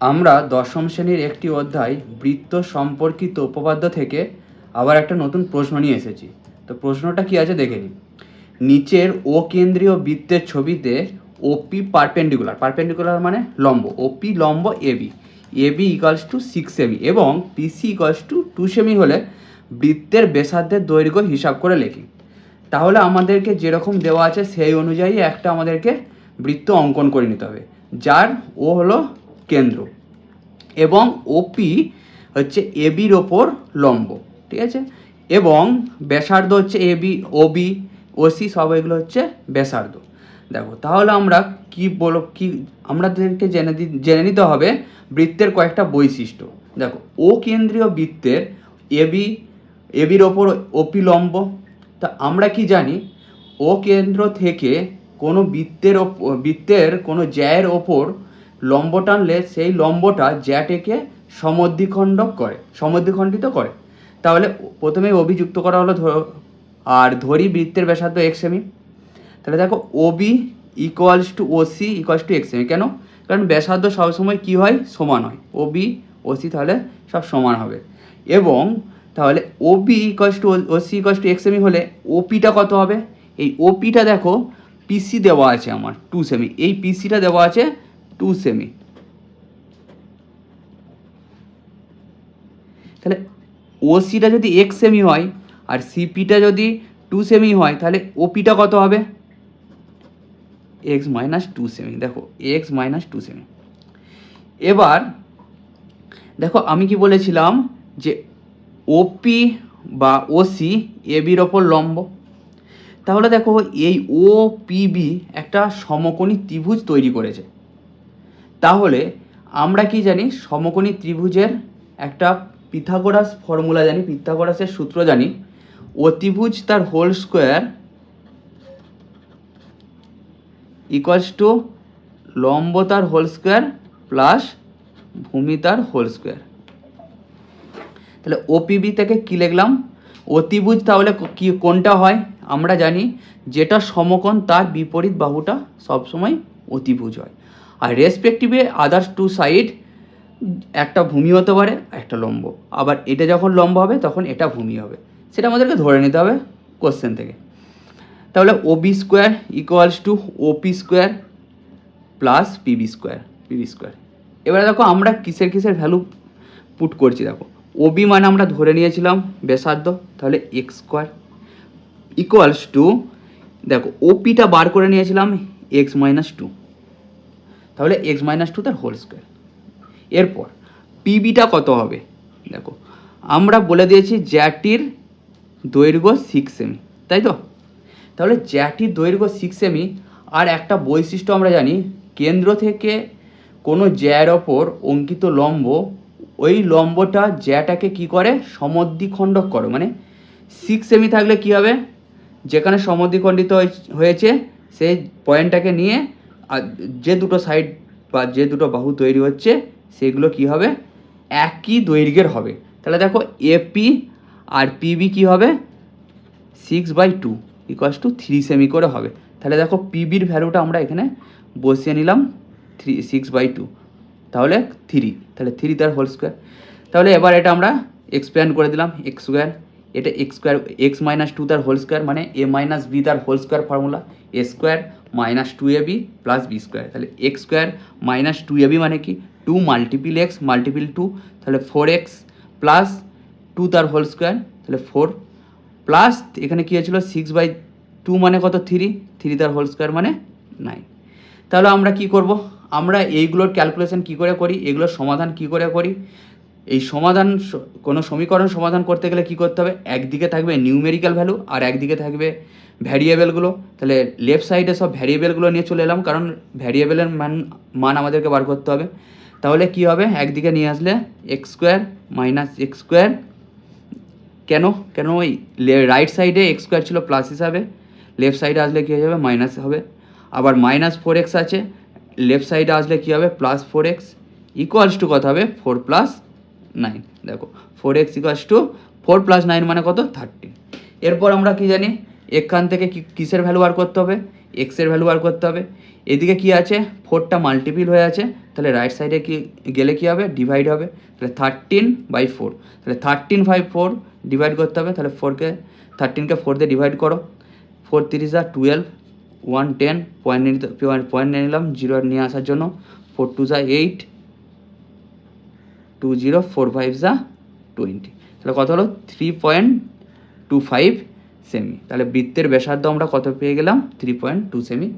আমরা দশম শ্রেণির একটি অধ্যায় বৃত্ত সম্পর্কিত উপপাদ্য থেকে আবার একটা নতুন প্রশ্ন নিয়ে এসেছি। তো প্রশ্নটা কি আছে দেখে নিই। নিচের ও কেন্দ্রীয় বৃত্তের ছবিতে ওপি পারপেন্ডিকুলার পারপেন্ডিকুলার মানে লম্ব ওপি লম্ব AB AB equals to six semi এবং পিসি ইকালস টু টু সেমি হলে বৃত্তের ব্যাসার্ধের দৈর্ঘ্য হিসাব করে লেখি। তাহলে আমাদেরকে যেরকম দেওয়া আছে সেই অনুযায়ী একটা আমাদেরকে বৃত্ত অঙ্কন করে নিতে হবে। যার ও হলো কেন্দ্র। এবং ওপি হচ্ছে এবির ওপর লম্ব, ঠিক আছে? এবং ব্যাসার্ধ হচ্ছে এবি ওবি ওসি সব এগুলো হচ্ছে ব্যাসার্ধ। দেখো, তাহলে আমরা কি বলো, কি, আমাদেরকে জেনে জেনে নিতে হবে বৃত্তের কয়েকটা বৈশিষ্ট্য। দেখো ও কেন্দ্রীয় বৃত্তের এবি এবির ওপর ওপি লম্ব। তা আমরা কি জানি? ও কেন্দ্র থেকে কোনো বৃত্তের ওপ- বৃত্তের কোনো জ্যায়ের ওপর লম্ব টানলে সেই লম্বটা জ্যাটেকে সমদ্বিখণ্ডক করে, সমদ্বিখণ্ডিত করে। তাহলে প্রথমে অভিযুক্ত করা হলো আর ধরি বৃত্তের ব্যাসার্ধ এক সেমি তাহলে দেখো OB equals to OC equals to X semi কেন? কারণ ব্যাসার্ধ সবসময় কী হয়? সমান হয়। ওবি ওসি তাহলে সব সমান হবে। এবং তাহলে OB equals to OC equals to X semi হলে ওপিটা কত হবে? এই ওপিটা দেখো পিসি দেওয়া আছে আমার টু সেমি এই পিসিটা দেওয়া আছে টু সেমি। তাহলে ওসিটা যদি এক্স সেমি হয় আর সিপিটা যদি টু সেমি হয়, তাহলে ওপিটা কত হবে? এক্স মাইনাস টু সেমি। দেখো এক্স মাইনাস টু সেমি। এবার দেখো, আমি কি বলেছিলাম যে ওপি বা ওসি এবির ওপর লম্ব। তাহলে দেখো, এই ও পিবি একটা সমকোণী ত্রিভুজ তৈরি করেছে। তাহলে আমরা কি জানি সমকোণী ত্রিভুজের একটা পিথাগোরাস ফর্মুলা জানি, পিথাগোরাসের সূত্র জানি। অতিভুজ তার হোল স্কোয়ার ইকুয়ালস টু লম্ব তার হোল স্কোয়ার প্লাস ভূমি তার হোল স্কোয়ার। তাহলে ওপিবি থেকে কী লিখলাম? অতিভুজ তাহলে কি কোনটা হয়? আমরা জানি যেটা সমকোণ তার বিপরীত বাহুটা সবসময় অতিভুজ হয়। আর রেসপেক্টিভে আদার্স টু সাইড একটা ভূমি হতে পারে একটা লম্ব। আবার এটা যখন লম্ব হবে, তখন এটা ভূমি হবে। সেটা আমাদেরকে ধরে নিতে হবে কোশ্চেন থেকে। তাহলে OB square equals to OP square plus PB square PB square এবারে দেখো আমরা কিসের কিসের ভ্যালু পুট করছি দেখো। ওবি মানে আমরা ধরে নিয়েছিলাম ব্যাসার্ধ, তাহলে এক্স স্কোয়ার ইকুয়ালস টু দেখো ওপিটা বার করে নিয়েছিলাম এক্স মাইনাস টু তাহলে এক্স মাইনাস টু তার হোল স্কোয়ার এরপর পিবিটা কত হবে? দেখো, আমরা বলে দিয়েছি জ্যাটির দৈর্ঘ্য সিক্স সেমি তাই তো? তাহলে জ্যাটির দৈর্ঘ্য সিক্স সেমি আর একটা বৈশিষ্ট্য আমরা জানি, কেন্দ্র থেকে কোনো জ্যার ওপর অঙ্কিত লম্ব, ওই লম্বটা জ্যাটাকে কি করে? সমদ্বিখণ্ডক করে। মানে সিক্স সেমি থাকলে কি হবে? যেখানে সমদ্বিখণ্ডিত হয়েছ- সেই পয়েন্টটাকে নিয়ে যে দুটো সাইড বা যে দুটো বাহু তৈরি হচ্ছে, সেগুলো কি হবে? একই দৈর্ঘ্যের হবে। তাহলে দেখো এপি আর পিবি কি হবে? Six by two equals to three semi করে হবে। তাহলে দেখো পিবির ভ্যালুটা আমরা এখানে বসিয়ে নিলাম থ্রি সিক্স বাই টু তাহলে থ্রি তাহলে থ্রি তার হোল স্কোয়ার তাহলে এবার এটা আমরা এক্সপ্যান্ড করে দিলাম এক্স স্কোয়ার এটা X square X minus two তার হোল স্কোয়ার মানে এ মাইনাস বি তার whole square formula A square minus two A plus B square তাহলে X square minus two A B মানে কি? Two multiple X multiple two তাহলে four X plus two তার whole square তাহলে four plus এখানে কী হয়েছিল? সিক্স বাই টু মানে কত? থ্রি থ্রি তার হোল স্কোয়ার মানে নাইন তাহলে আমরা কি করব? আমরা এইগুলোর ক্যালকুলেশন কি করে করি? এগুলোর সমাধান কি করে করি? এই সমাধান, কোনো সমীকরণ সমাধান করতে গেলে কি করতে হবে? একদিকে থাকবে নিউমেরিক্যাল ভ্যালু আর একদিকে থাকবে ভ্যারিয়েবলগুলো তাহলে লেফট সাইডে সব ভ্যারিয়েবলগুলো নিয়ে চলে এলাম, কারণ ভ্যারিয়েবলের মান মান আমাদেরকে বার করতে হবে। তাহলে কি হবে? একদিকে নিয়ে আসলে X square minus X square কেন? কেন ওই রাইট সাইডে এক্স স্কোয়ার ছিল প্লাস হিসাবে লেফট সাইডে আসলে কী হয়ে যাবে? মাইনাস হবে। আবার মাইনাস ফোর এক্স আছে লেফট সাইডে আসলে কী হবে? Plus four X equals to কত হবে? ফোর প্লাস নাইন দেখো four X equals to four plus nine মানে কত? থার্টি এরপর আমরা কি জানি? এখান থেকে কিসের ভ্যালু বার করতে হবে? এক্সের ভ্যালু বার করতে হবে। এদিকে কি আছে? ফোরটা মাল্টিপিল হয়ে আছে। তাহলে রাইট সাইডে কি গেলে কি হবে? ডিভাইড হবে। তাহলে থার্টিন বাই ফোর তাহলে থার্টিন বাই ফোর ডিভাইড করতে হবে। তাহলে ফোরকে থার্টিনকে ফোর দিয়ে ডিভাইড করো। ফোর তিরিশ যা twelve one ten point point নিয়ে নিলাম জিরো নিয়ে আসার জন্য। ফোর টু যা eight two zero four five জা টোয়েন্টি তাহলে কত হলো? থ্রি পয়েন্ট টু ফাইভ সেমি তাহলে বৃত্তের ব্যাসার্ধ আমরা কত পেয়ে গেলাম? Three point two semi